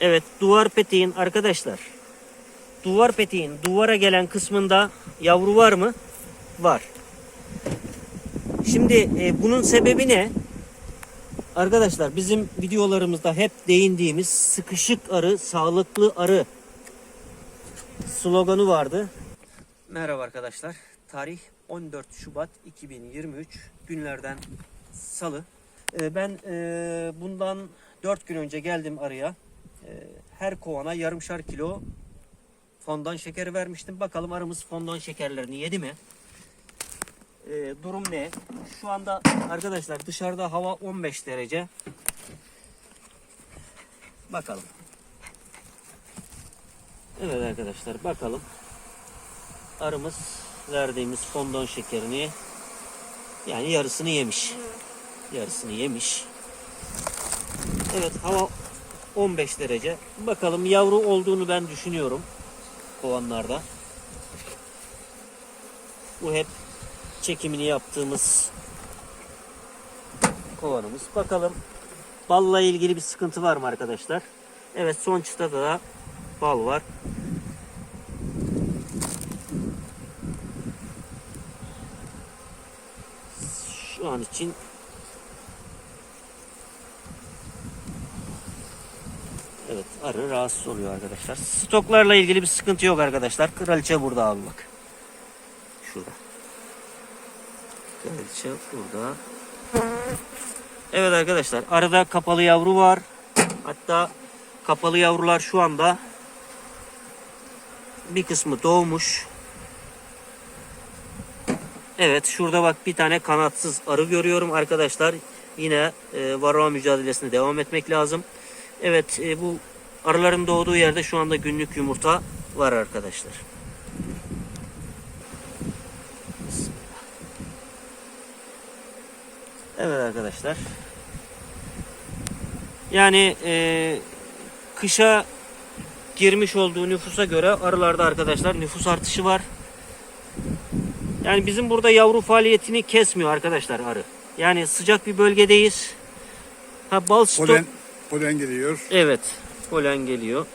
Evet duvar peteğin arkadaşlar. Duvar peteğin duvara gelen kısmında yavru var mı? Var. Şimdi e, bunun sebebi ne? Arkadaşlar bizim videolarımızda hep değindiğimiz sıkışık arı, sağlıklı arı sloganı vardı. Merhaba arkadaşlar. Tarih 14 Şubat 2023 günlerden salı. Ee, Ben e, bundan 4 gün önce geldim arıya. Ee, Her kovana yarımşar kilo fondan şekeri vermiştim. Bakalım arımız fondan şekerlerini yedi mi? Ee, durum ne? Şu anda arkadaşlar dışarıda hava 15 derece. Bakalım. Evet arkadaşlar bakalım. Arımız verdiğimiz fondon şekerini yani yarısını yemiş. Yarısını yemiş. Evet hava 15 derece. Bakalım yavru olduğunu ben düşünüyorum kovanlarda. Bu hep çekimini yaptığımız kovanımız. Bakalım balla ilgili bir sıkıntı var mı arkadaşlar? Evet son çıtada da bal var. Şu an için Evet arı rahatsız oluyor arkadaşlar. Stoklarla ilgili bir sıkıntı yok arkadaşlar. Kraliçe burada abi bak. Şurada. Kraliçe burada. Evet arkadaşlar arada kapalı yavru var. Hatta kapalı yavrular şu anda bir kısmı doğmuş. Evet şurada bak bir tane kanatsız arı görüyorum arkadaşlar. Yine e, varroa mücadelesine devam etmek lazım. Evet e, bu arıların doğduğu yerde şu anda günlük yumurta var arkadaşlar. Evet arkadaşlar. Yani e, kışa girmiş olduğu nüfusa göre arılarda arkadaşlar nüfus artışı var. Yani bizim burada yavru faaliyetini kesmiyor arkadaşlar arı. Yani sıcak bir bölgedeyiz. Ha bal stok. Polen, polen geliyor. Evet. Polen geliyor.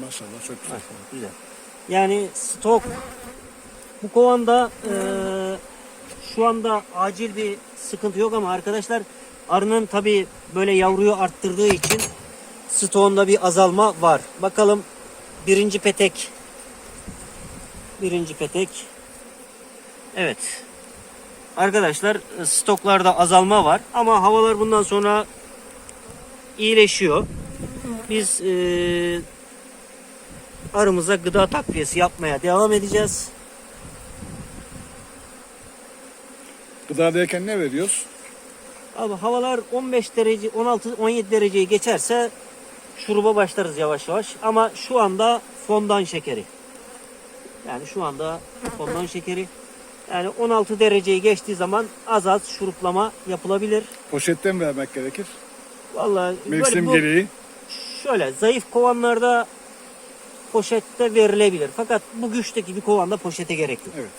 Maşallah çok güzel. Maşallah, güzel. Yani stok bu kovanda e, şu anda acil bir sıkıntı yok ama arkadaşlar arının tabi böyle yavruyu arttırdığı için stoğunda bir azalma var. Bakalım birinci petek birinci petek evet arkadaşlar e, stoklarda azalma var ama havalar bundan sonra iyileşiyor. Biz e, arımıza gıda takviyesi yapmaya devam edeceğiz. Gıda derken ne veriyoruz? Abi havalar 15 derece 16 17 dereceyi geçerse şuruba başlarız yavaş yavaş ama şu anda fondan şekeri. Yani şu anda fondan şekeri. Yani 16 dereceyi geçtiği zaman az az şuruplama yapılabilir. Poşetten vermek gerekir. Vallahi Mevsim bu- gereği. şöyle zayıf kovanlarda poşette verilebilir. Fakat bu güçteki bir kovanda poşete gerek yok. Evet.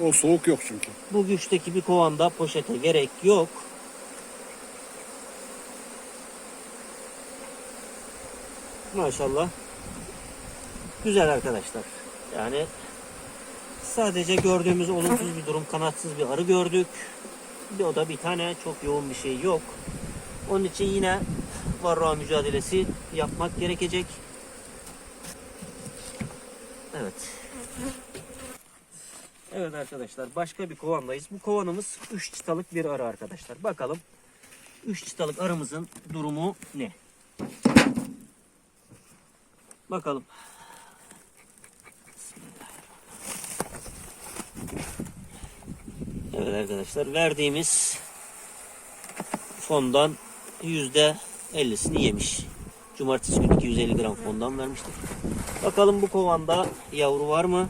Ee, o soğuk yok çünkü. Bu güçteki bir kovanda poşete gerek yok. Maşallah. Güzel arkadaşlar. Yani sadece gördüğümüz olumsuz bir durum kanatsız bir arı gördük. Bir o da bir tane çok yoğun bir şey yok. Onun için yine varroa mücadelesi yapmak gerekecek. Evet. Evet arkadaşlar başka bir kovandayız. Bu kovanımız 3 çıtalık bir arı arkadaşlar. Bakalım 3 çıtalık arımızın durumu ne? Bakalım. Evet arkadaşlar verdiğimiz fondan yüzde 50'sini yemiş. Cumartesi günü 250 gram fondan vermiştik. Bakalım bu kovanda yavru var mı?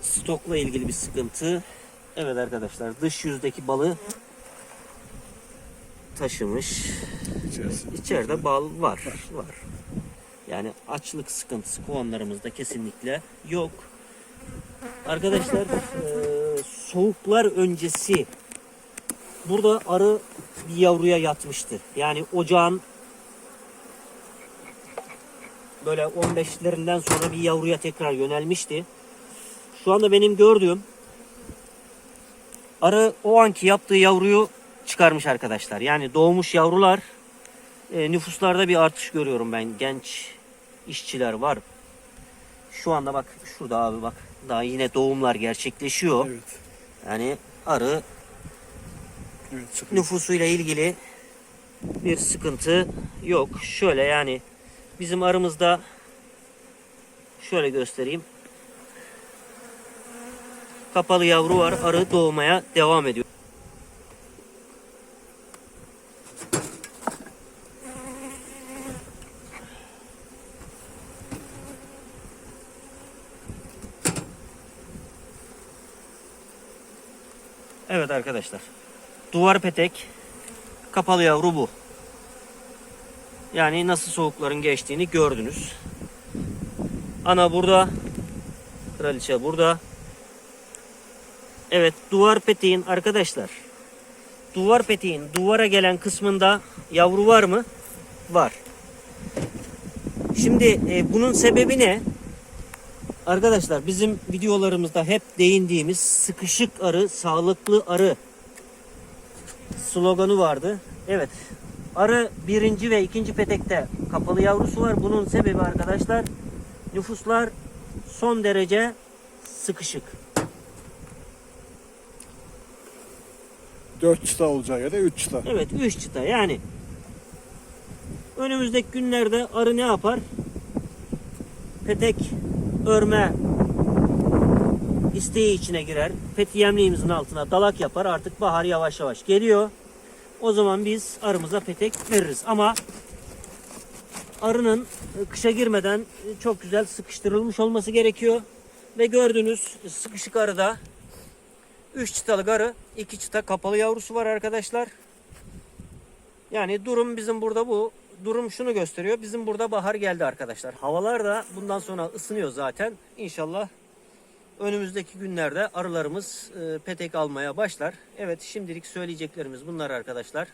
stokla ilgili bir sıkıntı. Evet arkadaşlar dış yüzdeki balı taşımış. İçerisinde. İçeride bal var. Var. Yani açlık sıkıntısı kovanlarımızda kesinlikle yok. Arkadaşlar eee, soğuklar öncesi burada arı bir yavruya yatmıştı. Yani ocağın böyle 15'lerinden sonra bir yavruya tekrar yönelmişti. Şu anda benim gördüğüm arı o anki yaptığı yavruyu çıkarmış arkadaşlar. Yani doğmuş yavrular e, nüfuslarda bir artış görüyorum ben. Genç işçiler var. Şu anda bak şurada abi bak daha yine doğumlar gerçekleşiyor. Evet. Yani arı Evet. sıkıntı. nüfusuyla ilgili bir sıkıntı yok. Şöyle yani bizim aramızda şöyle göstereyim. Kapalı yavru var. Arı doğmaya devam ediyor. Evet arkadaşlar. Duvar petek kapalı yavru bu. Yani nasıl soğukların geçtiğini gördünüz. Ana burada. Kraliçe burada. Evet duvar peteğin arkadaşlar. Duvar peteğin duvara gelen kısmında yavru var mı? Var. Şimdi e, bunun sebebi ne? Arkadaşlar bizim videolarımızda hep değindiğimiz sıkışık arı, sağlıklı arı sloganı vardı. Evet. Arı birinci ve ikinci petekte kapalı yavrusu var. Bunun sebebi arkadaşlar nüfuslar son derece sıkışık. Dört çıta olacağı yere üç çıta. Evet 3 çıta yani. Önümüzdeki günlerde arı ne yapar? Petek örme isteği içine girer. Pet yemliğimizin altına dalak yapar. Artık bahar yavaş yavaş geliyor. O zaman biz arımıza petek veririz. Ama arının e, kışa girmeden e, çok güzel sıkıştırılmış olması gerekiyor. Ve gördüğünüz sıkışık arıda 3 çıtalık arı, 2 çıta kapalı yavrusu var arkadaşlar. Yani durum bizim burada bu. Durum şunu gösteriyor. Bizim burada bahar geldi arkadaşlar. Havalar da bundan sonra ısınıyor zaten. İnşallah önümüzdeki günlerde arılarımız e, petek almaya başlar. Evet şimdilik söyleyeceklerimiz bunlar arkadaşlar.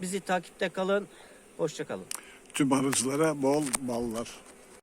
Bizi takipte kalın. Hoşçakalın. Tüm arıcılara bol ballar.